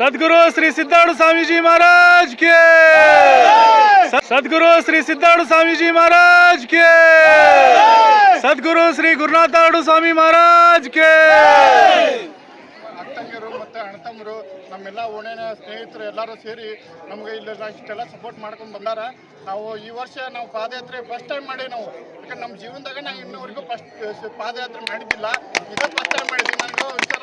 ಸದ್ಗುರು ಶ್ರೀ ಸಿದ್ಧಾರ್ಥ ಸ್ವಾಮೀಜಿ ಮಹಾರಾಜ್ ಕೆ. ಸದ್ಗುರು ಶ್ರೀ ಸಿದ್ಧಾರ್ಥ ಸ್ವಾಮೀಜಿ ಮಹಾರಾಜ್ ಕೆ. ಸದ್ಗುರು ಶ್ರೀ ಗುರುನಾಥಾಡು ಸ್ವಾಮಿ ಮಹಾರಾಜ್ ಕೆ. ಅಕ್ಕಂಗಿರು ಮತ್ತು ಅಣ್ಣತಮ್ಮರು, ನಮ್ಮೆಲ್ಲ ಓಣೆನ ಸ್ನೇಹಿತರು ಎಲ್ಲರೂ ಸೇರಿ ನಮ್ಗೆ ಇಲ್ಲಿ ಇಷ್ಟೆಲ್ಲ ಸಪೋರ್ಟ್ ಮಾಡ್ಕೊಂಡು ಬಂದಾರ. ನಾವು ಈ ವರ್ಷ ನಾವು ಪಾದಯಾತ್ರೆ ಫಸ್ಟ್ ಟೈಮ್ ಮಾಡಿ ನಾವು. ಯಾಕಂದ್ರೆ ನಮ್ಮ ಜೀವನದಾಗ ನಾವು ಇನ್ನೂವರೆಗೂ ಫಸ್ಟ್ ಪಾದಯಾತ್ರೆ ಮಾಡಿದ್ದಿಲ್ಲ. ಇದೇ ಫಸ್ಟ್ ಟೈಮ್ ಮಾಡಿದ್ದೀನಿ ನಾನು ವಿಚಾರ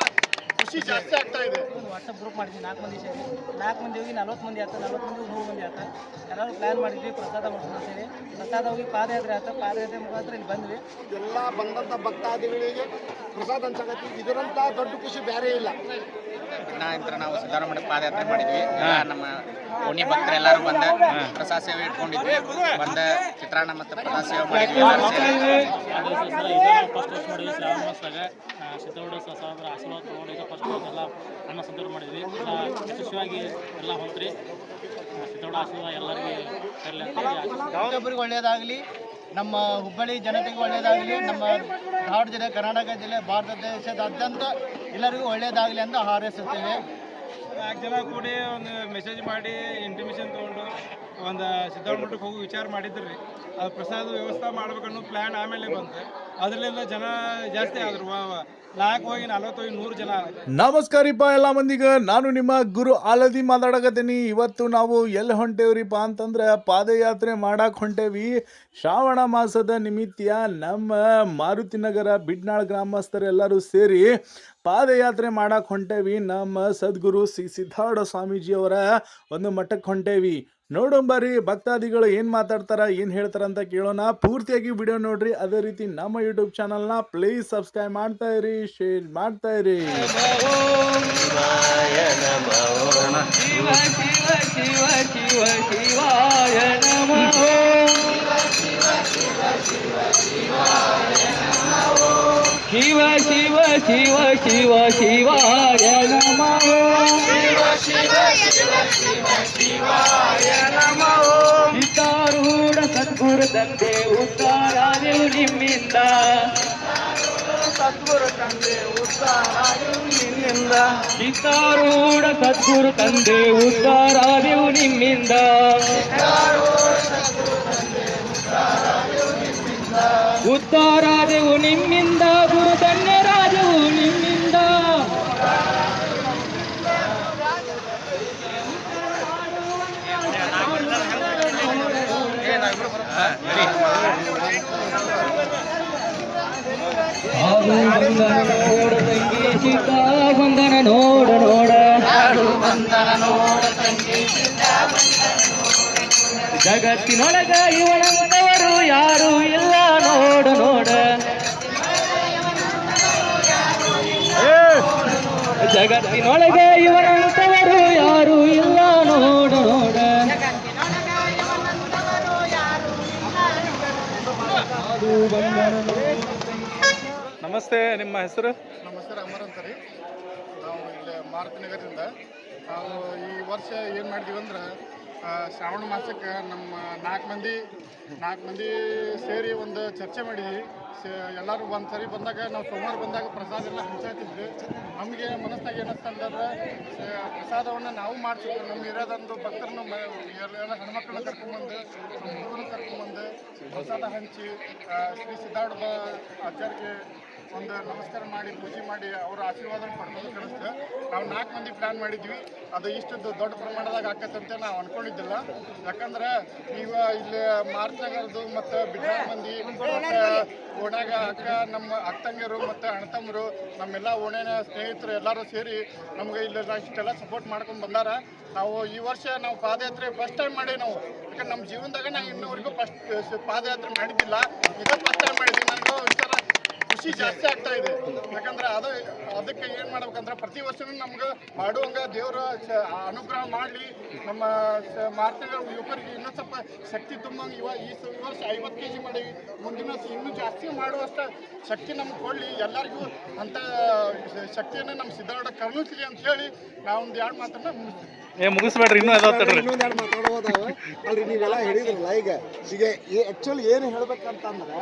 ಖುಷಿ ಜಾಸ್ತಿ ಆಗ್ತಾ ಇದೆ. ವಾಟ್ಸಪ್ ಗ್ರೂಪ್ ಮಾಡಿದ್ವಿ ನಾಲ್ಕು ಮಂದಿ ಸೇರಿ. ನಾಲ್ಕು ಮಂದಿ ಹೋಗಿ ನಲ್ವತ್ತು ಮಂದಿ ಆಯ್ತು ನಲ್ವತ್ತು ಮಂದಿ ನೂರು ಮಂದಿ ಆಯ್ತು ಎಲ್ಲರೂ ಪ್ಲ್ಯಾನ್ ಮಾಡಿದ್ವಿ ಪ್ರಸಾದ ಮಾಡ್ಕೊಂಡು ಸೇರಿ. ಪ್ರಸಾದ ಹೋಗಿ ಪಾದಯಾತ್ರೆ ಆತ. ಪಾದಯಾತ್ರೆ ಮುಖಾಂತರ ಇಲ್ಲಿ ಬಂದ್ವಿ. ಎಲ್ಲ ಬಂದಂಥ ಭಕ್ತಾದಿಗಳಿಗೆ ಪ್ರಸಾದ ಹಂಚಕತ್ತಿ. ಇದರಂಥ ದೊಡ್ಡ ಖುಷಿ ಬೇರೆ ಇಲ್ಲ. ನಂತರ ನಾವು ಸಿದ್ದರಾಮಯ್ಯ ಪಾದಯಾತ್ರೆ ಮಾಡಿದ್ವಿ. ನಮ್ಮ ಓಣಿ ಭಕ್ತರು ಎಲ್ಲರೂ ಬಂದ ಪ್ರಸಾದ ಸೇವೆ ಇಟ್ಕೊಂಡಿದ್ವಿ. ಬಂದ ಚಿತ್ರಾನ್ನ ಮತ್ತು ಪ್ರಸಾದ ಸೇವೆ ಮಾಡಿದ್ವಿ. ಸಿದ್ಧಗೌಡ ಸಾಹೇಬ್ರ ಆಶೀರ್ವಾದ ತೊಗೊಂಡು ಫಸ್ಟ್ ಎಲ್ಲ ಅನ್ನ ಸಂತರ್ಪಣೆ ಮಾಡಿದ್ವಿ. ಎಲ್ಲ ಯಶಸ್ವಿಯಾಗಿ ಎಲ್ಲ ಹೊಂತ್ರಿ ಸಿದ್ದೋಡ ಆಶೀರ್ವಾದ ಎಲ್ಲರಿಗೆ ಒಳ್ಳೆಯದಾಗಲಿ ನಮ್ಮ ಹುಬ್ಬಳ್ಳಿ ಜನತೆಗೆ ಒಳ್ಳೆಯದಾಗಲಿ ನಮ್ಮ ಧಾರವಾಡ ಜಿಲ್ಲೆ ಕರ್ನಾಟಕ ಜಿಲ್ಲೆ ಭಾರತ ದೇಶದಾದ್ಯಂತ ಎಲ್ಲರಿಗೂ ಒಳ್ಳೆಯದಾಗಲಿ ಅಂತ ಹಾರೈಸುತ್ತೇವೆ. ನಾಲ್ಕು ಜನ ಕೂಡಿ ಒಂದು ಮೆಸೇಜ್ ಮಾಡಿ ಇಂಟಿಮೇಷನ್ ತೊಗೊಂಡು ಒಂದು ಸಿದ್ಧಾರ್ಥ ಮಠಕ್ಕೆ ಹೋಗಿ ವಿಚಾರ ಮಾಡಿದ್ರಿ. ಅದು ಪ್ರಸಾದ ವ್ಯವಸ್ಥೆ ಮಾಡ್ಬೇಕನ್ನೋ ಪ್ಲ್ಯಾನ್ ಆಮೇಲೆ ಬಂತು. ಅದರಿಂದ ಜನ ಜಾಸ್ತಿ ಆದ್ರು. ನಮಸ್ಕಾರಿಪ್ಪ ಎಲ್ಲ ಮಂದಿಗ. ನಾನು ನಿಮ್ಮ ಗುರು ಆಲದಿ ಮಾತಾಡಕತ್ತೀನಿ. ಇವತ್ತು ನಾವು ಎಲ್ಲಿ ಹೊಂಟೇವ್ರಿಪ್ಪ ಅಂತಂದ್ರೆ ಪಾದಯಾತ್ರೆ ಮಾಡಕ್ಕೆ ಹೊಂಟೇವಿ. ಶ್ರಾವಣ ಮಾಸದ ನಿಮಿತ್ತ ನಮ್ಮ ಮಾರುತಿನಗರ ಬಿಡ್ನಾಳ್ ಗ್ರಾಮಸ್ಥರೆಲ್ಲರೂ ಸೇರಿ ಪಾದಯಾತ್ರೆ ಮಾಡಕ್ಕೆ ಹೊಂಟೇವಿ. ನಮ್ಮ ಸದ್ಗುರು ಶ್ರೀ ಸಿದ್ಧಾರ್ಥ ಸ್ವಾಮೀಜಿಯವರ ಒಂದು ಮಠಕ್ಕೆ ಹೊಂಟೇವಿ. ನೋಡೋಂಬರಿ ಭಕ್ತಾದಿಗಳು ಏನು ಮಾತಾಡ್ತಾರ, ಏನು ಹೇಳ್ತಾರ ಅಂತ ಕೇಳೋಣ. ಪೂರ್ತಿಯಾಗಿ ವಿಡಿಯೋ ನೋಡ್ರಿ. ಅದೇ ರೀತಿ ನಮ್ಮ ಯೂಟ್ಯೂಬ್ ಚಾನಲ್ನ ಪ್ಲೀಸ್ ಸಬ್ಸ್ಕ್ರೈಬ್ ಮಾಡ್ತಾ ಇರಿ ಶೇರ್ ಮಾಡ್ತಾ ಇರಿ. ಶಿವ ಶಿವ ಶಿವ ಶಿವ ಶಿವಾಯ ನಮಃ ಸಿದ್ಧಾರೂಢ ಸದ್ಗುರು ತಂದೆ ಉದ್ದಾರಾದೆವು ನಿಮ್ಮಿಂದ ಸದ್ಗುರು ತಂದೆ ಉದ್ದಾರಾದೆವು ನಿಮ್ಮಿಂದ ಸಿದ್ಧಾರೂಢ ಸದ್ಗುರು ತಂದೆ ಉದ್ದಾರಾದೆವು ನಿಮ್ಮಿಂದ ಉದ್ದಾರಾದೆವು ನಿಮ್ಮಿಂದ ಗುರು ಧನ್ಯರಾದೆವು ನಿಮ್ಮಿಂದ ಬಂಧನ ನೋಡ ನೋಡ ನೋಡ ಜಗತ್ತಿನೊಳಗ ಇವನಂತವರು ಯಾರು ಇಲ್ಲ ನೋಡ ನೋಡ. ಜಗತ್ತಿನೊಳಗ ಇವನಂತವರು ಯಾರು ಇಲ್ಲ ನೋಡ. ನೋಡ ಬಂಧನ ನೋಡ ನಮಸ್ತೆ, ನಿಮ್ಮ ಹೆಸರು? ನಮ್ಮ ಹೆಸರು ಅಮರ್ ಅಂತ ರೀ. ನಾವು ಇಲ್ಲಿ ಮಾರುತಿನಗರದಿಂದ ನಾವು ಈ ವರ್ಷ ಏನು ಮಾಡಿದೀವಿ ಅಂದ್ರೆ ಶ್ರಾವಣ ಮಾಸಕ್ಕೆ ನಮ್ಮ ನಾಲ್ಕು ಮಂದಿ ನಾಲ್ಕು ಮಂದಿ ಸೇರಿ ಒಂದು ಚರ್ಚೆ ಮಾಡಿದ್ವಿ. ಎಲ್ಲರೂ ಒಂದು ಸರಿ ಬಂದಾಗ, ನಾವು ಸೋಮವಾರ ಬಂದಾಗ ಪ್ರಸಾದ ಎಲ್ಲ ಹಂಚಾತಿದ್ವಿ. ನಮಗೆ ಮನಸ್ಸಾಗ ಏನಂತಂದ್ರೆ ಪ್ರಸಾದವನ್ನು ನಾವು ಮಾಡ್ತೀವಿ ನಮ್ಮ ಇರೋದೊಂದು ಭಕ್ತರನ್ನು ಎಲ್ಲ ಹೆಣ್ಮಕ್ಳನ್ನ ಕರ್ಕೊಂಬಂದು, ನಮ್ಮ ಹುಡುಗರನ್ನ ಕರ್ಕೊಂಬಂದು ಪ್ರಸಾದ ಹಂಚಿ ಶ್ರೀ ಸಿದ್ಧಾರ್ಥ ಆಚಾರ್ಯಗೆ ಒಂದು ನಮಸ್ಕಾರ ಮಾಡಿ, ಪೂಜೆ ಮಾಡಿ, ಅವರ ಆಶೀರ್ವಾದ ಪಡ್ಕೊಂಡು ಕಳಿಸ್ತೆ ನಾವು ನಾಲ್ಕು ಮಂದಿ ಪ್ಲಾನ್ ಮಾಡಿದ್ವಿ. ಅದು ಇಷ್ಟು ದೊಡ್ಡ ಪ್ರಮಾಣದಾಗ ಆಕತ್ತಂತೆ ನಾವು ಅನ್ಕೊಂಡಿದ್ದಿಲ್ಲ. ಯಾಕಂದ್ರೆ ಈಗ ಇಲ್ಲಿ ಮಾರ್ನಗರದು ಮತ್ತು ಬಿಡ್ನಾಳ್ ಮಂದಿ, ಮತ್ತು ಓಣ್ಯಾಗ ಅಕ್ಕ, ನಮ್ಮ ಅಕ್ಕಂಗಿಯರು ಮತ್ತು ಅಣ್ಣತಮ್ಮರು ನಮ್ಮೆಲ್ಲ ಓಣೆನ ಸ್ನೇಹಿತರು ಎಲ್ಲರೂ ಸೇರಿ ನಮ್ಗೆ ಇಲ್ಲಿ ಇಷ್ಟೆಲ್ಲ ಸಪೋರ್ಟ್ ಮಾಡ್ಕೊಂಡು ಬಂದಾರ. ನಾವು ಈ ವರ್ಷ ನಾವು ಪಾದಯಾತ್ರೆ ಫಸ್ಟ್ ಟೈಮ್ ಮಾಡಿ ನಾವು. ಯಾಕಂದ್ರೆ ನಮ್ಮ ಜೀವನದಾಗ ನಾವು ಇನ್ನೂವರೆಗೂ ಫಸ್ಟ್ ಪಾದಯಾತ್ರೆ ಮಾಡಿದ್ದಿಲ್ಲ. ಇದೇ ಫಸ್ಟ್ ಟೈಮ್ ಮಾಡಿದ್ವಿ. ನನಗೂ ಒಂಥರ ಖುಷಿ ಜಾಸ್ತಿ ಆಗ್ತಾ ಇದೆ. ಯಾಕಂದ್ರೆ ಅದು ಅದಕ್ಕೆ ಏನು ಮಾಡ್ಬೇಕಂದ್ರೆ ಪ್ರತಿ ವರ್ಷನೂ ನಮ್ಗೆ ಮಾಡುವಂಗ ದೇವರ ಅನುಗ್ರಹ ಮಾಡ್ಲಿ. ನಮ್ಮ ಮಾರ್ತಿಗಳ ಯುವಕರಿಗೆ ಇನ್ನೂ ಸ್ವಲ್ಪ ಶಕ್ತಿ ತುಂಬಂಗೆ ಇವ ಈ ವರ್ಷ ಐವತ್ತು ಕೆ ಜಿ ಮಾಡಿ ಮುಂದಿನ ವರ್ಷ ಇನ್ನೂ ಜಾಸ್ತಿ ಮಾಡುವಷ್ಟ ಶಕ್ತಿ ನಮ್ಗೆ ಕೊಡಲಿ. ಎಲ್ಲರಿಗೂ ಅಂತ ಶಕ್ತಿಯನ್ನ ನಮ್ಮ ಸಿದ್ಧಾರ್ಥ ಕರುಣಿಸ್ಲಿ ಅಂತ ಹೇಳಿ ನಾವು ಒಂದು ಎರಡು ಮಾತನ್ನ ಮುಗಿಸ್ತೀವಿ. ಏ ಮುಗಿಸ್ಬೇಡ್ರಿ ಇನ್ನೂ ಅದಾವತ್ತಡ್ರಿ ಇನ್ನೊಂದು ಎರಡು ಮಾತಾಡ್ಬೋದಾವ ಅಲ್ರಿ ನೀವೆಲ್ಲ ಹೇಳಿದ್ರಲ್ಲ ಈಗ. ಈಗ ಆ್ಯಕ್ಚುಲಿ ಏನು ಹೇಳ್ಬೇಕಂತಂದ್ರೆ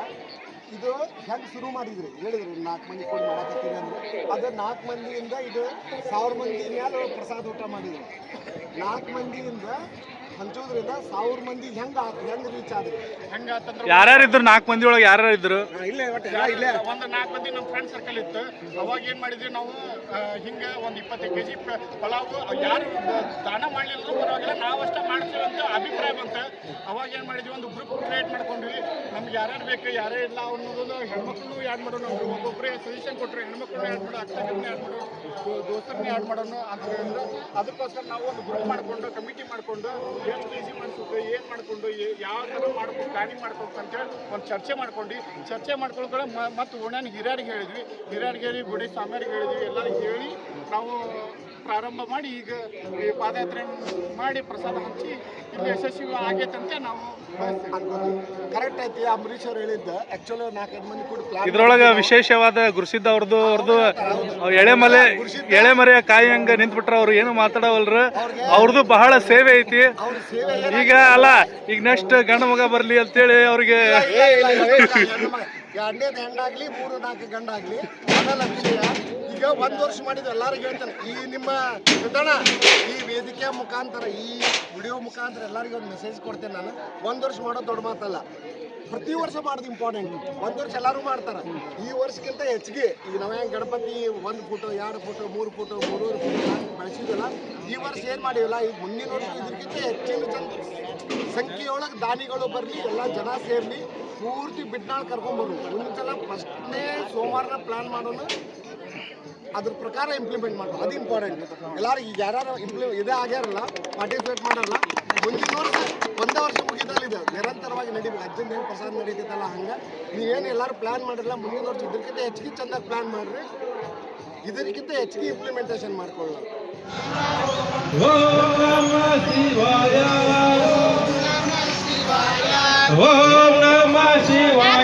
ಇದು ಹೆಂಗೆ ಶುರು ಮಾಡಿದ್ರಿ? ಹೇಳಿದ್ರಿ, ನಾಲ್ಕು ಮಂದಿ ಕೂಡ ಮಾಡಕತ್ತೀರಿ ಅಂದ್ರೆ. ಅದು ನಾಲ್ಕು ಮಂದಿಯಿಂದ ಇದು ಸಾವಿರ ಮಂದಿ ಮೇಲೆ ಪ್ರಸಾದ ಊಟ ಮಾಡಿದ್ರು. ನಾಲ್ಕು ಮಂದಿಯಿಂದ ಹಂಚೋದ್ರಿಂದ ಸಾವಿರ ಮಂದಿ ಹೆಂಗೆ ಹೆಂಗೆ ರೀಚ್ ಆದ್ರಿ? ಹೆಂಗಾತಂದ್ರೆ ಯಾರ್ಯಾರು ಇದ್ದರು ನಾಲ್ಕು ಮಂದಿ ಒಳಗೆ ಯಾರ್ಯಾರು ಇದ್ರು? ಇಲ್ಲೇ ಒಟ್ಟು ಇಲ್ಲೇ. ಒಂದು ನಾಲ್ಕು ಮಂದಿ ನಮ್ಮ ಫ್ರೆಂಡ್ ಸರ್ಕಲ್ ಇತ್ತು. ಅವಾಗ ಏನು ಮಾಡಿದ್ವಿ ನಾವು ಹಿಂಗ ಹಿಂಗೆ ಒಂದು ಇಪ್ಪತ್ತೈದು ಕೆ ಜಿ ಪಲಾವು ಯಾರು ದಾನ ಮಾಡಲಿಲ್ಲ ಪರವಾಗಿಲ್ಲ ನಾವಷ್ಟೇ ಮಾಡ್ತೀವಿ ಅಂತ ಅಭಿಪ್ರಾಯ ಬಂತು. ಅವಾಗ ಏನು ಮಾಡಿದ್ವಿ ಒಂದು ಗ್ರೂಪ್ ಕ್ರಿಯೇಟ್ ಮಾಡ್ಕೊಂಡ್ವಿ. ನಮ್ಗೆ ಯಾರ್ಯಾರು ಬೇಕು ಯಾರೇ ಇಲ್ಲ ಅನ್ನೋದನ್ನ ಹೆಣ್ಮಕ್ಳು ಆ್ಯಡ್ ಮಾಡೋಣ ಒಬ್ಬೊಬ್ಬರೇ ಸಜೆಷನ್ ಕೊಟ್ಟರು ಹೆಣ್ಮಕ್ಳು ಆ್ಯಡ್ ಮಾಡೋ ಅಕ್ಕನ ಆ್ಯಡ್ ಮಾಡೋಣ ದೋಸ್ತರನ್ನೇ ಆ್ಯಡ್ ಮಾಡೋಣ ಅಂತ ಹೇಳಿದ್ರು. ಅದಕ್ಕೋಸ್ಕರ ನಾವು ಒಂದು ಗ್ರೂಪ್ ಮಾಡಿಕೊಂಡು ಕಮಿಟಿ ಮಾಡಿಕೊಂಡು ಕೆ ಜಿ ಮಾಡಿಸ್ಬೇಕು, ಏನು ಮಾಡಿಕೊಂಡು ಯಾವ ಥರ ಮಾಡ್ಕೊಂಡು ಪ್ಲಾನಿಂಗ್ ಮಾಡ್ಬೇಕು ಅಂತೇಳಿ ಒಂದು ಚರ್ಚೆ ಮಾಡ್ಕೊಂಡು. ಚರ್ಚೆ ಮಾಡ್ಕೊಂಡು ಮತ್ತು ಓಣ್ಯಾನ ಹಿರಿಯರಿಗೆ ಹೇಳಿದ್ವಿ. ಹಿರಿಯರಿಗೆ ಹೇಳಿ, ಗುಡಿ ಸ್ವಾಮಿಯರಿಗೆ ಹೇಳಿದ್ವಿ. ಎಲ್ಲರಿಗೆ ಹೇಳಿ ನಾವು ಪ್ರಾರಂಭ ಮಾಡಿ ಈಗ ಈ ಪಾದಯಾತ್ರೆ ಮಾಡಿ ಪ್ರಸಾದ ಹಂಚಿ ಇಲ್ಲಿ ಯಶಸ್ವಿ ಆಗೈತಂತೆ ನಾವು ಕರೆಕ್ಟ್ ಐತಿ ಅಂಬರೀಶ್ ಅವ್ರು ಹೇಳಿದ್ದ. ಆಕ್ಚುಲಿ ನಾಲ್ಕೈದು ಮಂದಿ ಕೂಡ ಇದ್ರೊಳಗ ವಿಶೇಷವಾದ ಗುರುಸಿದ್ದ ಅವ್ರದ್ದು ಅವ್ರದ್ದು ಎಳೆಮಲೆ ಎಳೆಮರೆಯ ಕಾಯಿ ಹಂಗ ನಿಂತ್ಬಿಟ್ರ ಅವ್ರು ಏನು ಮಾತಾಡವಲ್ರ? ಅವ್ರದ್ದು ಬಹಳ ಸೇವೆ ಐತಿ. ಈಗ ಅಲ್ಲ ಈಗ ನೆಕ್ಸ್ಟ್ ಗಂಡ ಮಗ ಬರ್ಲಿ ಅಂತೇಳಿ ಅವ್ರಿಗೆ ಎರಡನೇದು ಹೆಣ್ಣಾಗ್ಲಿ ಮೂರು ನಾಲ್ಕು ಗಂಡಾಗ್ಲಿ ಅದಲ್ಲ ವಿಷಯ ಈಗ ಒಂದ್ ವರ್ಷ ಮಾಡಿದ್ವಿ ಎಲ್ಲರಿಗೂ ಹೇಳ್ತೇನೆ ಈ ನಿಮ್ಮ ಸಿದ್ದಣ್ಣ ಈ ವೇದಿಕೆ ಮುಖಾಂತರ, ಈ ವಿಡಿಯೋ ಮುಖಾಂತರ ಎಲ್ಲರಿಗೂ ಒಂದು ಮೆಸೇಜ್ ಕೊಡ್ತೇನೆ ನಾನು. ಒಂದು ವರ್ಷ ಮಾಡೋದು ದೊಡ್ಡ ಮಾತಲ್ಲ. ಪ್ರತಿ ವರ್ಷ ಮಾಡೋದು ಇಂಪಾರ್ಟೆಂಟ್ ಒಂದು ವರ್ಷ ಎಲ್ಲರೂ ಮಾಡ್ತಾರೆ. ಈ ವರ್ಷಕ್ಕಿಂತ ಹೆಚ್ಚಿಗೆ, ಈಗ ನಾವೇ ಗಣಪತಿ ಒಂದು ಫೋಟೋ ಎರಡು ಫೋಟೋ ಮೂರು ಫೋಟೋ ಮೂರೂವರೆ ಫೋಟೋ ಬೆಳೆಸಿದ್ವಲ್ಲ, ಈ ವರ್ಷ ಏನು ಮಾಡಿವಲ್ಲ ಈಗ ಮುಂದಿನ ವರ್ಷ ಇದಕ್ಕಿಂತ ಹೆಚ್ಚಿನ ಜನ ಸಂಖ್ಯೆಯೊಳಗೆ ದಾನಿಗಳು ಬರಲಿ, ಎಲ್ಲ ಜನ ಸೇರಲಿ, ಪೂರ್ತಿ ಬಿಟ್ನಾಳು ಕರ್ಕೊಂಡ್ಬರು ಮುಂದಿನ ಸಲ ಫಸ್ಟ್ನೇ ಸೋಮವಾರನ ಪ್ಲಾನ್ ಮಾಡೋಣ. ಅದ್ರ ಪ್ರಕಾರ ಇಂಪ್ಲಿಮೆಂಟ್ ಮಾಡೋದು ಅದು ಇಂಪಾರ್ಟೆಂಟ್ ಎಲ್ಲರೂ ಈಗ ಯಾರು ಇಂಪ್ಲಿ ಇದೇ ಆಗ್ಯಾರಲ್ಲ ಪಾರ್ಟಿಸಿಪೇಟ್ ಮಾಡಲ್ಲ. ಮುಂದಿನ ವರ್ಷ, ಒಂದೇ ವರ್ಷ ಮುಗಿದಲ್ಲಿದೆ ನಿರಂತರವಾಗಿ ನಡೀಬೇಕು. ಅಜ್ಜಂದ ಏನು ಪ್ರಸಾದ ನಡೀತೈತಲ್ಲ ಹಂಗೆ. ನೀವೇನು ಎಲ್ಲರೂ ಪ್ಲಾನ್ ಮಾಡಿರಲ್ಲ, ಮುಂದಿನ ವರ್ಷ ಇದಕ್ಕಿಂತ ಹೆಚ್ಚಿಗೆ ಚೆಂದಾಗಿ ಪ್ಲಾನ್ ಮಾಡಿರಿ. ಇದಕ್ಕಿಂತ ಹೆಚ್ಚಿಗೆ ಇಂಪ್ಲಿಮೆಂಟೇಷನ್ ಮಾಡ್ಕೊಳ್ಳೋಣ. ಓಂ ನಮ ಶಿವಾಯ.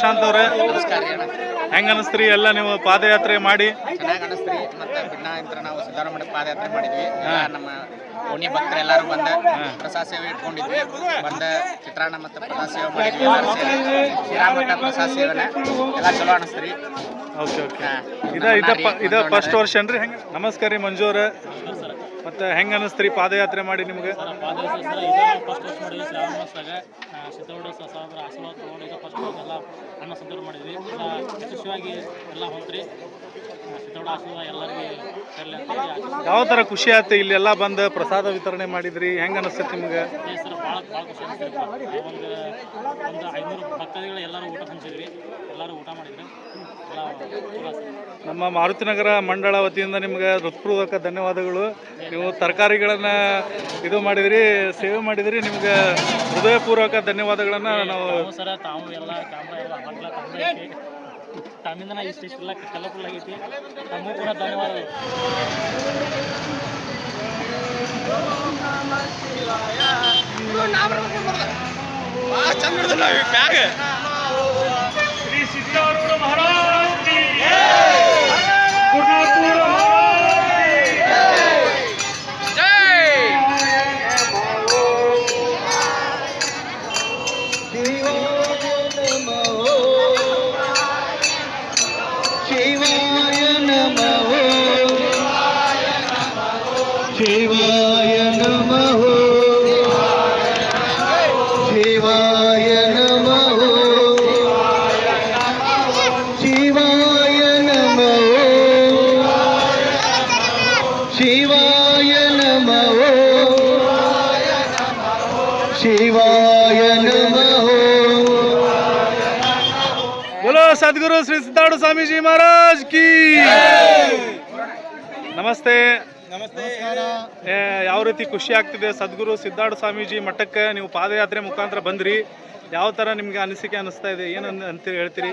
ಪ್ರಶಾಂತ್ ಅವ್ರೆ. ನಮಸ್ಕಾರ ಹೆಂಗ ಅನಿಸ್ತ್ರಿ ಎಲ್ಲ ನೀವು ಪಾದಯಾತ್ರೆ ಮಾಡಿ. ಚೆನ್ನಾಗಿ ಅನಿಸ್ತ್ರಿ. ಮತ್ತೆ ನಾವು ಸಿದ್ದರಾಮಯ್ಯ ಪಾದಯಾತ್ರೆ ಮಾಡಿದ್ವಿ. ನಮ್ಮ ಓಣಿ ಭಕ್ತರೆಲ್ಲರೂ ಬಂದ ಪ್ರಸಾದ ಸೇವೆ ಇಟ್ಕೊಂಡಿದ್ವಿ. ಬಂದ ಚಿತ್ರಾನ್ನ ಮತ್ತು ಪ್ರಸಾದ ಸೇವೆ ಮಾಡಿದ್ವಿ. ಎಲ್ಲರೂ ಸೇರಿ ಶ್ರೀರಾಮಠ ಪ್ರಸಾದ ಸೇವೆನ ಎಲ್ಲ ಚಲೋ ಅನಿಸ್ತ್ರಿ. Okay okay. ಇದ ಇದ ಫಸ್ಟ್ ವರ್ಷ ಏನ್ರಿ? ಹೆಂಗ? ನಮಸ್ಕಾರ ರೀ ಮಂಜು ಅವ್ರ. ಮತ್ತೆ ಹೆಂಗ ಅನಿಸ್ತ್ರಿ ಪಾದಯಾತ್ರೆ ಮಾಡಿ ನಿಮ್ಗೆ? ಫಸ್ಟ್ ವರ್ಷ ಮಾಡಿದ್ವಿ ಶ್ರಾವಣ ಮಾಸದಾಗ ಸಿದ್ದಗೌಡ ಸಾಹೇಬ್ರ ಆಶೀರ್ವಾದ ತೊಗೊಂಡು ಇದು ಫಸ್ಟ್ ಎಲ್ಲ ಅನ್ನ ಮಾಡಿದ್ವಿ. ಎಲ್ಲ ಯಶಸ್ವಿಯಾಗಿ ಆಶೀರ್ವಾದ ಎಲ್ಲರಿಗೆ ಯಾವ ತರ ಖುಷಿ ಆಯ್ತು ಇಲ್ಲೆಲ್ಲ ಬಂದು ಪ್ರಸಾದ ವಿತರಣೆ ಮಾಡಿದ್ರಿ? ಹೆಂಗ ಅನಿಸ್ತೈತಿ ನಿಮ್ಗೆ? ಇದೆ ಸರ್ ಭಾಳ ಭಾಳ ಖುಷಿ ಅನಿಸ್ತಿರಪ್ಪ ಒಂದು ಒಂದು ಐನೂರು ಭಕ್ತಾದಿಗಳು ಎಲ್ಲರೂ ಊಟ ಹಂಚಿದ್ರಿ ಎಲ್ಲರೂ ಊಟ ಮಾಡಿದ್ರು. ನಮ್ಮ ಮಾರುತಿನಗರ ಮಂಡಳ ವತಿಯಿಂದ ನಿಮ್ಗೆ ಹೃತ್ಪೂರ್ವಕ ಧನ್ಯವಾದಗಳು. ನೀವು ತರಕಾರಿಗಳನ್ನು ಇದು ಮಾಡಿದ್ರಿ ಸೇವೆ ಮಾಡಿದ್ರಿ ನಿಮ್ಗೆ ಹೃದಯಪೂರ್ವಕ ಧನ್ಯವಾದಗಳನ್ನು ನಾವು ತಾವು ಸರ ತಾವು ಎಲ್ಲ ಕ್ಯಾಮ್ರಾ ಎಲ್ಲ ಮಕ್ಕಳ ತಂದೆ ಐತಿ. ತಮ್ಮಿಂದ ನಾ ಇಷ್ಟು ಇಷ್ಟೆಲ್ಲ ಕಲರ್ಫುಲ್ ಆಗೈತಿ. ತಮಗೂ ಕೂಡ ಧನ್ಯವಾದಗಳು. ಶಿವಾಯ శివాయ నమ శివాయ నమ శివాయ నమ శివాయ నమ శివాయ నమ బోలో సద్గురు శ్రీ సిద్ధార్థ స్వామీజీ మహారాజ్కి నమస్తే ಯಾವ ರೀತಿ ಖುಷಿ ಆಗ್ತಿದೆ? ಸದ್ಗುರು ಸಿದ್ಧಾರ್ಥ ಸ್ವಾಮೀಜಿ ಮಠಕ್ಕೆ ನೀವು ಪಾದಯಾತ್ರೆ ಮುಖಾಂತರ ಬಂದ್ರಿ. ಯಾವ ಥರ ನಿಮ್ಗೆ ಅನಿಸಿಕೆ ಅನಿಸ್ತಾ ಇದೆ? ಏನು ಅಂತ ಹೇಳ್ತೀರಿ?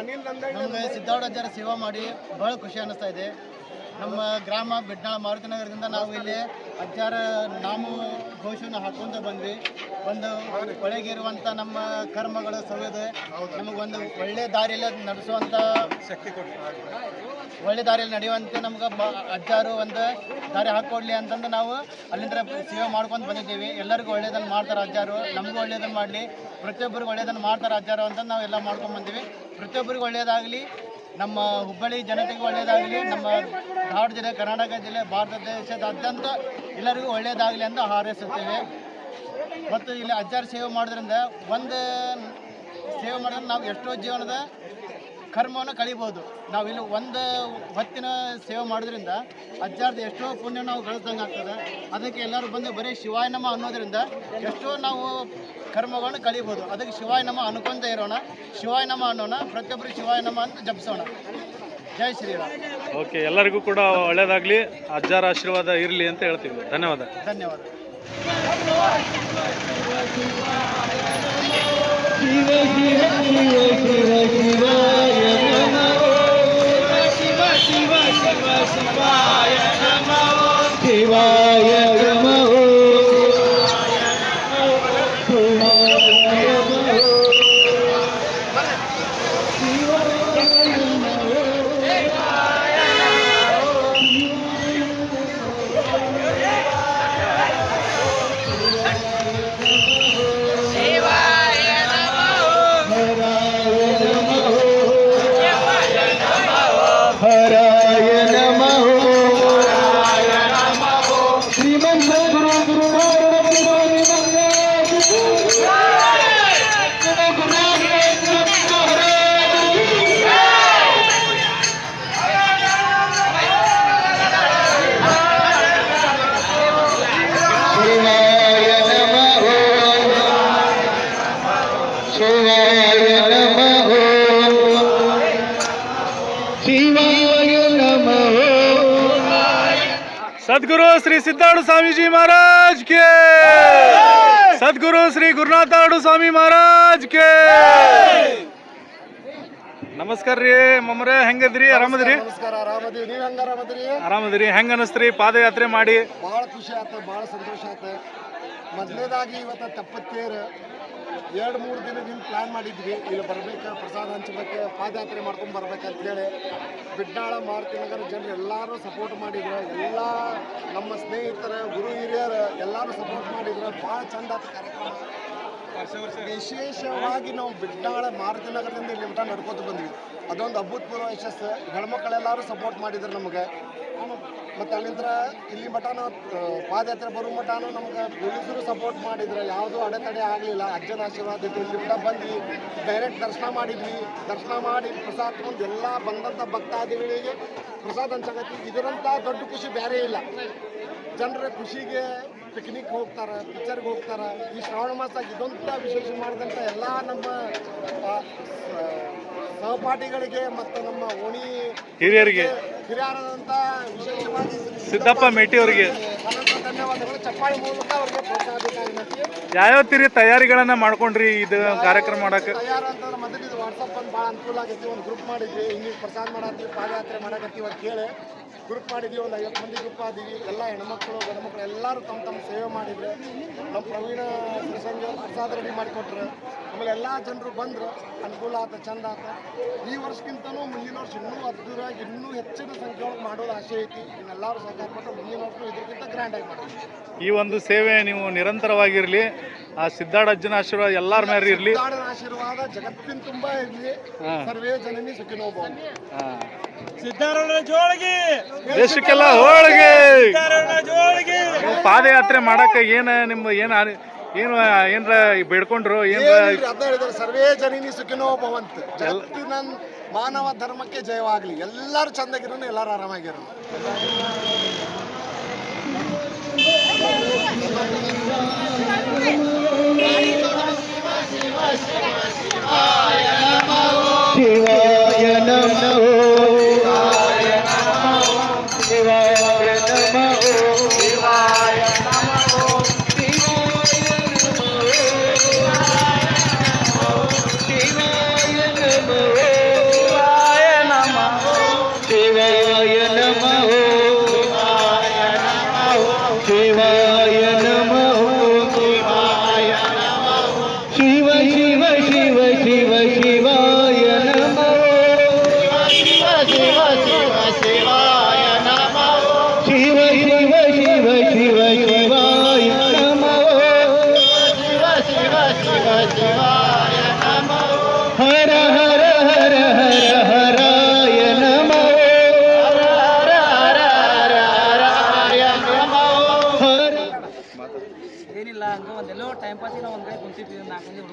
ನಮಗೆ ಸಿದ್ದಾರ್ಢಾಚಾರ್ಯ ಸೇವಾ ಮಾಡಿ ಬಹಳ ಖುಷಿ ಅನಿಸ್ತಾ ಇದೆ. ನಮ್ಮ ಗ್ರಾಮ ಬಿಡ್ನಾಳ ಮಾರುತಿ ನಗರದಿಂದ ನಾವು ಇಲ್ಲಿ ಅಜ್ಜಾರ ನಾಮ ಘೋಷವನ್ನು ಹಾಕ್ಕೊಂತ ಬಂದ್ವಿ. ಒಂದು ಒಳಗಿರುವಂಥ ನಮ್ಮ ಕರ್ಮಗಳು ಸವೆದು ನಮಗೊಂದು ಒಂದು ಒಳ್ಳೆ ದಾರಿಯಲ್ಲಿ ನಡೆಸುವಂಥ ಶಕ್ತಿ ಕೊಡಿ ಒಳ್ಳೆ ದಾರಿಯಲ್ಲಿ ನಡೆಯುವಂತೆ ನಮ್ಗೆ ಬ ಅಜ್ಜಾರು ಒಂದು ದಾರಿ ಹಾಕ್ಕೊಡ್ಲಿ ಅಂತಂದು ನಾವು ಅಲ್ಲಿಂದ ಸೇವೆ ಮಾಡ್ಕೊಂಡು ಬಂದಿದ್ದೀವಿ. ಎಲ್ಲರಿಗೂ ಒಳ್ಳೇದನ್ನು ಮಾಡ್ತಾರೆ ಅಜ್ಜಾರು. ನಮಗೂ ಒಳ್ಳೇದನ್ನು ಮಾಡಲಿ. ಪ್ರತಿಯೊಬ್ಬರಿಗೂ ಒಳ್ಳೇದನ್ನು ಮಾಡ್ತಾರೆ ಅಜ್ಜಾರು ಅಂತ ನಾವು ಎಲ್ಲ ಮಾಡ್ಕೊಂಡು ಬಂದೀವಿ. ಪ್ರತಿಯೊಬ್ಬರಿಗೂ ಒಳ್ಳೇದಾಗಲಿ. ನಮ್ಮ ಹುಬ್ಬಳ್ಳಿ ಜನತೆಗೂ ಒಳ್ಳೇದಾಗಲಿ. ನಮ್ಮ ಧಾರವಾಡ ಜಿಲ್ಲೆ, ಕರ್ನಾಟಕ ಜಿಲ್ಲೆ, ಭಾರತ ದೇಶದಾದ್ಯಂತ ಎಲ್ಲರಿಗೂ ಒಳ್ಳೇದಾಗಲಿ ಅಂತ ಹಾರೈಸುತ್ತೇವೆ. ಮತ್ತು ಇಲ್ಲಿ ಅಜ್ಜಾರು ಸೇವೆ ಮಾಡೋದ್ರಿಂದ ಒಂದು ಸೇವೆ ಮಾಡಿದ್ರೆ ನಾವು ಎಷ್ಟೋ ಜೀವನದ ಕರ್ಮವನ್ನು ಕಳಿಬೋದು. ನಾವಿಲ್ಲಿ ಒಂದು ಹೊತ್ತಿನ ಸೇವೆ ಮಾಡೋದ್ರಿಂದ ಅಜ್ಜಾರ್ದು ಎಷ್ಟೋ ಪುಣ್ಯ ನಾವು ಗಳಿಸ್ದಂಗೆ ಆಗ್ತದೆ. ಅದಕ್ಕೆ ಎಲ್ಲರೂ ಬಂದು ಬರೀ ಶಿವಾಯ ನಮ ಅನ್ನೋದ್ರಿಂದ ಎಷ್ಟೋ ನಾವು ಕರ್ಮಗಳನ್ನು ಕಳಿಬೋದು. ಅದಕ್ಕೆ ಶಿವಾಯ ನಮ ಅನ್ಕೊಂತ ಇರೋಣ. ಶಿವಾಯ ನಮ ಅನ್ನೋಣ. ಪ್ರತಿಯೊಬ್ಬರು ಶಿವಾಯ ನಮ ಅಂತ ಜಪಿಸೋಣ. ಜೈ ಶ್ರೀರಾಮ್. ಓಕೆ ಎಲ್ಲರಿಗೂ ಕೂಡ ಒಳ್ಳೇದಾಗಲಿ. ಅಜ್ಜಾರ ಆಶೀರ್ವಾದ ಇರಲಿ ಅಂತ ಹೇಳ್ತೀವಿ. ಧನ್ಯವಾದ. ಧನ್ಯವಾದ. ಶ್ರೀ ಸಿದ್ಧಾರ್ಥ ಸ್ವಾಮೀಜಿ ಮಹಾರಾಜ್ ಕೆ. ಸದ್ಗುರು ಶ್ರೀ ಗುರುನಾಥಾಡು ಸ್ವಾಮಿ ಮಹಾರಾಜ್ ಕೆ. ನಮಸ್ಕಾರ ರೀ ಮಮ್ಮರೆ ಹೆಂಗದ್ರಿ? ಆರಾಮದ್ರಿ? ನಮಸ್ಕಾರ ಆರಾಮದೀವಿ. ನೀವು ಹೆಂಗ ಆರಾಮದಿರಿ? ಆರಾಮದ್ರಿ. ಹೆಂಗ ಅನಸ್ತ್ರಿ? ಪಾದಯಾತ್ರೆ ಮಾಡಿ. ಬಹಳ ಖುಷಿ ಆತ ಬಹಳ ಸಂತೋಷ ಆಯ್ತು ಮೊದಲನೇದಾಗಿ ಇವತ್ತ ತಪ್ಪತ್ತೇರು. ಎರಡು ಮೂರು ದಿನದಿಂದ ಪ್ಲ್ಯಾನ್ ಮಾಡಿದ್ವಿ. ಇಲ್ಲಿ ಬರಬೇಕು, ಪ್ರಸಾದ ಹಂಚಬೇಕು, ಪಾದಯಾತ್ರೆ ಮಾಡ್ಕೊಂಡು ಬರ್ಬೇಕಂತ ಹೇಳಿ. ಬಿಡ್ನಾಳ, ಮಾರುತಿ ನಗರ ಜನರು ಎಲ್ಲರೂ ಸಪೋರ್ಟ್ ಮಾಡಿದ್ರು. ಎಲ್ಲ ನಮ್ಮ ಸ್ನೇಹಿತರ, ಗುರು ಹಿರಿಯರು ಎಲ್ಲರೂ ಸಪೋರ್ಟ್ ಮಾಡಿದ್ರು. ಭಾಳ ಚಂದ ಕಾರ್ಯಕ್ರಮ. ವಿಶೇಷವಾಗಿ ನಾವು ಬಿಟ್ಟಾಳ ಮಾರುತಿ ನಗರದಿಂದ ಇಲ್ಲಿ ಮಠ ನಡ್ಕೋತ ಬಂದ್ವಿ. ಅದೊಂದು ಅಭೂತಪೂರ್ವ ಯಶಸ್ಸು ಹೆಣ್ಮಕ್ಳೆಲ್ಲರೂ ಸಪೋರ್ಟ್ ಮಾಡಿದ್ರು ನಮಗೆ. ಮತ್ತು ಅಲ್ಲಿಂದ ಇಲ್ಲಿ ಮಠನ ಪಾದಯಾತ್ರೆ ಬರೋ ಮಠನೂ ನಮ್ಗೆ ಪೊಲೀಸರು ಸಪೋರ್ಟ್ ಮಾಡಿದ್ರು. ಯಾವುದೂ ಅಡೆತಡೆ ಆಗಲಿಲ್ಲ. ಅಜ್ಜನ ಆಶೀರ್ವಾದ ಇತ್ತು ಇಲ್ಲಿ ಮಠ ಬಂದ್ವಿ. ಡೈರೆಕ್ಟ್ ದರ್ಶನ ಮಾಡಿದ್ವಿ. ದರ್ಶನ ಮಾಡಿ ಪ್ರಸಾದ ತಗೊಂಡು ಎಲ್ಲ ಬಂದಂಥ ಭಕ್ತಾದಿಗಳಿಗೆ ಪ್ರಸಾದ ಅನ್ಸಕತ್ತಿ ಇದರಂಥ ದೊಡ್ಡ ಖುಷಿ ಬೇರೆ ಇಲ್ಲ. ಜನರ ಖುಷಿಗೆ ಪಿಕ್ನಿಕ್ ಹೋಗ್ತಾರೆ ಪಿಕ್ಚರ್ಗೆ ಹೋಗ್ತಾರೆ. ಈ ಶ್ರಾವಣ ಮಾಸ ಇದೊಂದು ವಿಶೇಷ ಮಾಡಿದಂಥ ಎಲ್ಲ ನಮ್ಮ ಸಹಪಾಠಿಗಳಿಗೆ ಮತ್ತು ನಮ್ಮ ಓಣಿ ಹಿರಿಯರಿಗೆ. ಹಿರಿಯರಾದಂಥ ವಿಶೇಷವಾಗಿ ಸಿದ್ದಪ್ಪ ಮೇಟಿ ಅವರಿಗೆ. ಧನ್ಯವಾದಗಳು. ಚಪ್ಪಾಳಿ ಮೂಲಕ ಅವರಿಗೆ ಪ್ರೋತ್ಸಾಹ ಯಾವ್ಯಾವ ತೀರಿ ತಯಾರಿಗಳನ್ನ ಮಾಡ್ಕೊಂಡ್ರಿ ಇದು ಕಾರ್ಯಕ್ರಮ ಮಾಡಕ್ಕೆ? ತಯಾರು ಅಂತಂದ್ರೆ ವಾಟ್ಸಪ್ ಒಂದು ಭಾಳ ಅನುಕೂಲ ಆಗೈತಿ. ಒಂದು ಗ್ರೂಪ್ ಮಾಡಿದ್ವಿ, ಹಿಂಗೆ ಪ್ರಸಾದ ಮಾಡತ್ತೀವಿ, ಪಾದಯಾತ್ರೆ ಮಾಡಕತ್ತೀವಿ ಅಂತ ಕೇಳಿ ಗ್ರೂಪ್ ಮಾಡಿದ್ವಿ. ಒಂದು ಐವತ್ತು ಮಂದಿ ಗ್ರೂಪ್ ಆದೀವಿ. ಎಲ್ಲ ಹೆಣ್ಮಕ್ಳು, ಗಂಡ್ಮಕ್ಳು ಎಲ್ಲರೂ ತಮ್ಮ ತಮ್ಮ ಸೇವೆ ಮಾಡಿದ್ರು. ನಮ್ಮ ಪ್ರವೀಣ, ಪ್ರಸಂಗ ಅವ್ರು ಪ್ರಸಾದ ರೆಡಿ ಮಾಡಿಕೊಟ್ರು. ಆಮೇಲೆ ಎಲ್ಲ ಜನರು ಬಂದರು ಅನುಕೂಲ ಆತ ಚಂದ ಆತ. ಈ ವರ್ಷಕ್ಕಿಂತನೂ ಮುಂದಿನ ವರ್ಷ ಇನ್ನೂ ಅದ್ದೂರಾಗಿ ಇನ್ನೂ ಹೆಚ್ಚಿನ ಸಂಖ್ಯೆಯೊಳಗೆ ಮಾಡೋದು ಆಸೆ ಐತಿ. ಇನ್ನೆಲ್ಲರೂ ಸಹಕಾರ ಕೊಟ್ಟು ಮುಂದಿನ ವರ್ಷ ಇದಕ್ಕಿಂತ ಗ್ರ್ಯಾಂಡಾಗಿ ಮಾಡ್ತೀವಿ. ಈ ಒಂದು ಸೇವೆ ನೀವು ನಿರಂತರವಾಗಿರಲಿ ಆ ಸಿದ್ಧಾರ್ಥ ಆಶೀರ್ವಾದ ಎಲ್ಲರ ಮೇಲೆ ಇರಲಿ. ಆಶೀರ್ವಾದ ಜಗತ್ತಿನ ತುಂಬಾ ಇರಲಿ. ಸರ್ವೇ ಜನನಿ ಸುಖಿನೋ ಸಿದ್ದಾರೂಢ ಜೋಳಿಗೆ. ದೇಶಕ್ಕೆಲ್ಲ ಹೋಳಿಗೆ. ಜೋಳಿಗೆ. ಪಾದಯಾತ್ರೆ ಮಾಡಕ್ಕೆ ಏನ ನಿಮ್ಮ ಏನ ಏನು ಏನ್ರ ಬೇಡ್ಕೊಂಡ್ರು ಏನ್ರ ಹೇಳಿದ್ರೆ ಸರ್ವೇ ಜನಿನಿ ಸುಖಿನೋ ಭವಂತ್. ಜಗತ್ತಿನ ಮಾನವ ಧರ್ಮಕ್ಕೆ ಜಯವಾಗ್ಲಿ. ಎಲ್ಲರೂ ಚಂದಾಗಿರೋನು ಎಲ್ಲರೂ ಆರಾಮಾಗಿರೋ ಶಿವಾಯ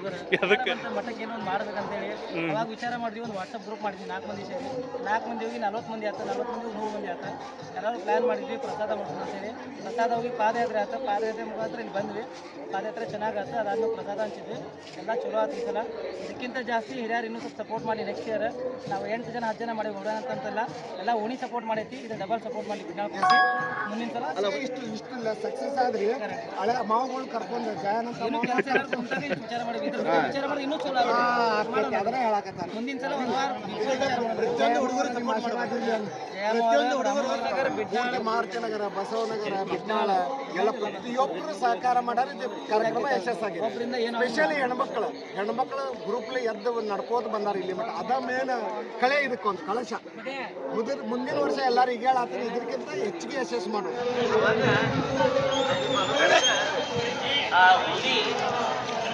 ಹುಡುಗರು ಮಠಕ್ಕೆ ಏನೋ ಒಂದು ಮಾಡ್ಬೇಕಂತೇಳಿ. ಅವಾಗ ವಿಚಾರ ಮಾಡಿದ್ವಿ ಒಂದು ವಾಟ್ಸಪ್ ಗ್ರೂಪ್ ಮಾಡಿದ್ವಿ ನಾಲ್ಕು ಮಂದಿ ಸೇರಿ. ನಾಲ್ಕು ಮಂದಿ ಹೋಗಿ ನಲ್ವತ್ತು ಮಂದಿ ಆತ ನಲ್ವತ್ತು ಮಂದಿ ನೂರು ಮಂದಿ ಆತ. ಎಲ್ಲರೂ ಪ್ಲ್ಯಾನ್ ಮಾಡಿದ್ವಿ ಪ್ರಸಾದ ಮಾಡೋಣ ಸೇರಿ ಪ್ರಸಾದ ಹೋಗಿ ಪಾದಯಾತ್ರೆ ಆತ. ಪಾದಯಾತ್ರೆ ಮುಖಾಂತರ ಇಲ್ಲಿ ಬಂದ್ವಿ. ಪಾದಯಾತ್ರೆ ಚೆನ್ನಾಗಿ ಆತ ಅದಾದ್ಮೇಲೆ ಪ್ರಸಾದ ಹಂಚಿದ್ವಿ. ಎಲ್ಲ ಚಲೋ ಆತ ಈ ಸಲ. ಇದಕ್ಕಿಂತ ಜಾಸ್ತಿ ಹಿರಿಯರು ಇನ್ನೂ ಸ್ವಲ್ಪ ಸಪೋರ್ಟ್ ಮಾಡಿ ನೆಕ್ಸ್ಟ್ ಇಯರ್ ನಾವು ಎಂಟು ಜನ ಹತ್ತು ಜನ ಮಾಡಿ ಹೋಗೋಣ ಅಂತಂತಲ್ಲ. ಎಲ್ಲ ಓಣಿ ಸಪೋರ್ಟ್ ಮಾಡೈತಿ ಇದು ಡಬಲ್ ಸಪೋರ್ಟ್ ಮಾಡಿ ಕೂರಿಸಿ ಮುಂದಿನ ಸಲ. ಅಲ್ಲ ಇಷ್ಟು ಇಷ್ಟು ಸಕ್ಸಸ್ ಆದ್ರಿ ಹಳೆ ಮಾವುಗಳು ಕರ್ಕೊಂಡು ಜಯನಂತ ವಿಚಾರ ಮಾಡಿ ಮಾರುತಿನಗರ ಬಸವನಗರ ಬಿಟ್ನಾಳ ಎಲ್ಲ ಪ್ರತಿಯೊಬ್ಬರು ಸಹಕಾರ ಮಾಡಾರ ಇದು ಕಾರ್ಯಕ್ರಮ ಯಶಸ್ಸಾಗಿದೆ. ಸ್ಪೆಷಲಿ ಹೆಣ್ಮಕ್ಳು. ಹೆಣ್ಮಕ್ಳು ಗ್ರೂಪ್ಲಿ ಎದ್ದು ನಡ್ಕೋದು ಬಂದಾರ ಇಲ್ಲಿ ಮಟ್ಟ. ಅದ ಮೇನ್ ಕಳೆ ಇದಕ್ಕೆ ಒಂದು ಕಳಶ. ಮುದಿರ್ ಮುಂದಿನ ವರ್ಷ ಎಲ್ಲರೂ ಈಗ ಹೇಳತ್ತೀನಿ ಇದಕ್ಕಿಂತ ಹೆಚ್ಚಿಗೆ ಯಶಸ್ಸು ಮಾಡೋದು.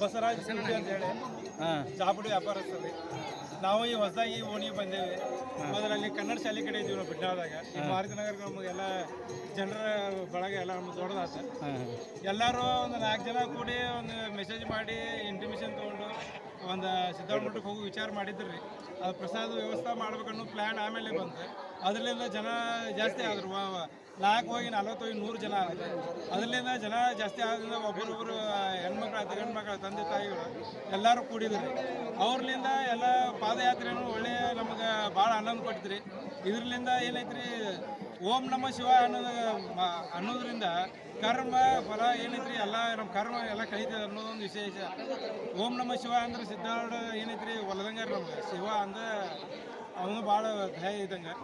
ಬಸವರಾಜ್ ಸಿಂಗ್ಟಿ ಅಂತ ಹೇಳಿ ಚಾಪುಡಿ ವ್ಯಾಪಾರಸ್ಥರು. ನಾವು ಈ ಹೊಸದಾಗಿ ಓಣಿ ಬಂದೇವೆ. ಅದರಲ್ಲಿ ಕನ್ನಡ ಶಾಲೆ ಕಡೆ ಇದ್ದೀವಿ ನಾವು ಬಿಟ್ಟಾದಾಗ ಈ ಭಾರತ ನಗರ ನಮಗೆಲ್ಲ ಜನರ ಬಳಗ ಎಲ್ಲ ನಮ್ಗೆ ದೊಡ್ಡದಾತ. ಎಲ್ಲರೂ ಒಂದು ನಾಲ್ಕು ಜನ ಕೂಡಿ ಒಂದು ಮೆಸೇಜ್ ಮಾಡಿ ಇಂಟಿಮೇಷನ್ ತೊಗೊಂಡು ಒಂದು ಸಿದ್ಧಾರ್ಥ ಮಠಕ್ಕೆ ಹೋಗಿ ವಿಚಾರ ಮಾಡಿದ್ರಿ. ರೀ ಅದು ಪ್ರಸಾದ ವ್ಯವಸ್ಥೆ ಮಾಡ್ಬೇಕನ್ನೋ ಪ್ಲ್ಯಾನ್ ಆಮೇಲೆ ಬಂತು. ಅದರಿಂದ ಜನ ಜಾಸ್ತಿ ಆದರು. ನಾಲ್ಕು ಹೋಗಿ ನಲ್ವತ್ತು ಹೋಗಿ ನೂರು ಜನ ಆಗುತ್ತೆ. ಅದರಿಂದ ಜನ ಜಾಸ್ತಿ ಆದ್ರಿಂದ ಒಬ್ಬರೊಬ್ಬರು ಹೆಣ್ಮಕ್ಳು ಆಯ್ತು ಗಂಡು ತಂದೆ, ತಾಯಿಗಳು ಎಲ್ಲರೂ ಕೂಡಿದ್ರು ಅವ್ರಲಿಂದ ಎಲ್ಲ ಪಾದಯಾತ್ರೆನೂ ಒಳ್ಳೆಯ ನಮಗೆ ಭಾಳ ಆನಂದ ಕೊಟ್ಟಿದ್ರಿ. ಇದರಿಂದ ಏನೈತ್ರಿ, ಓಂ ನಮ ಶಿವ ಅನ್ನೋದು ಅನ್ನೋದ್ರಿಂದ ಕರ್ಮ, ಫಲ ಏನೈತ್ರಿ, ಎಲ್ಲ ನಮ್ಮ ಕರ್ಮ ಎಲ್ಲ ಕಳೀತದೆ ಅನ್ನೋದೊಂದು ವಿಶೇಷ. ಓಂ ನಮ ಶಿವ ಅಂದ್ರೆ ಸಿದ್ಧಾರ್ಥ ಏನೈತ್ರಿ ಹೊಲದಂಗಾರ ನಮ್ಗೆ. ಶಿವ ಅಂದ್ರೆ ಅವನು ಭಾಳ ಭಯ ಇದ್ದಂಗೆ.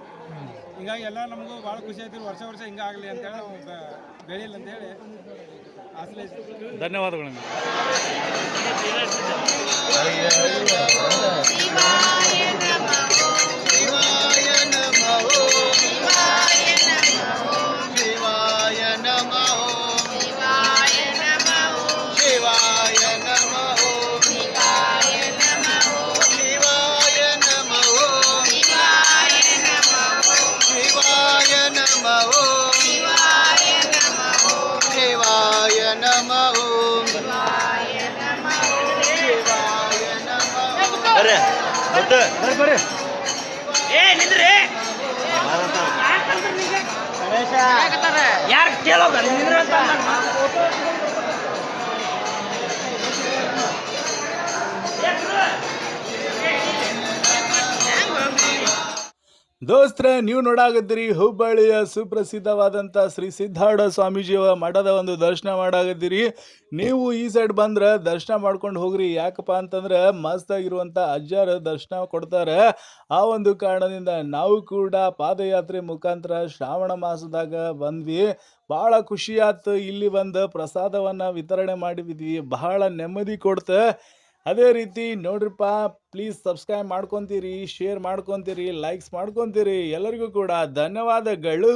ಹಿಂಗಾಗಿ ಎಲ್ಲ ನಮಗೂ ಭಾಳ ಖುಷಿ ಆಯ್ತು. ವರ್ಷ ವರ್ಷ ಹಿಂಗಾಗಲಿ ಅಂತೇಳಿ ನಾವು ಬೆಳೆಯಲ್ಲ ಅಂತೇಳಿ ಆಸಲೆ ಧನ್ಯವಾದಗಳು ಶಿವಾಯ ಏ ನಿಂದ್ರಿ. ಯಾರು ಕೇಳೋಗ ದೋಸ್ತ್ರೆ, ನೀವು ನೋಡಾಗದ್ರಿ ಹುಬ್ಬಳ್ಳಿಯ ಸುಪ್ರಸಿದ್ಧವಾದಂಥ ಶ್ರೀ ಸಿದ್ಧಾರೂಢ ಸ್ವಾಮೀಜಿಯ ಮಠದ ಒಂದು ದರ್ಶನ ಮಾಡಾಗದ್ದೀರಿ ನೀವು ಈ ಸೈಡ್ ಬಂದ್ರೆ ದರ್ಶನ ಮಾಡ್ಕೊಂಡು ಹೋಗ್ರಿ. ಯಾಕಪ್ಪ ಅಂತಂದ್ರೆ ಮಸ್ತಾಗಿರುವಂಥ ಅಜ್ಜಾರ ದರ್ಶನ ಕೊಡ್ತಾರೆ. ಆ ಒಂದು ಕಾರಣದಿಂದ ನಾವು ಕೂಡ ಪಾದಯಾತ್ರೆ ಮುಖಾಂತರ ಶ್ರಾವಣ ಮಾಸದಾಗ ಬಂದ್ವಿ. ಭಾಳ ಆಯ್ತು ಇಲ್ಲಿ ಬಂದು ಪ್ರಸಾದವನ್ನು ವಿತರಣೆ ಮಾಡಿದ್ವಿ. ಬಹಳ ನೆಮ್ಮದಿ ಕೊಡ್ತ. ಅದೇ ರೀತಿ ನೋಡ್ರಿಪ್ಪ ಪ್ಲೀಸ್ ಸಬ್ಸ್ಕ್ರೈಬ್ ಮಾಡ್ಕೊತೀರಿ ಶೇರ್ ಮಾಡ್ಕೊತೀರಿ ಲೈಕ್ಸ್ ಮಾಡ್ಕೊತೀರಿ. ಎಲ್ಲರಿಗೂ ಕೂಡ ಧನ್ಯವಾದಗಳು.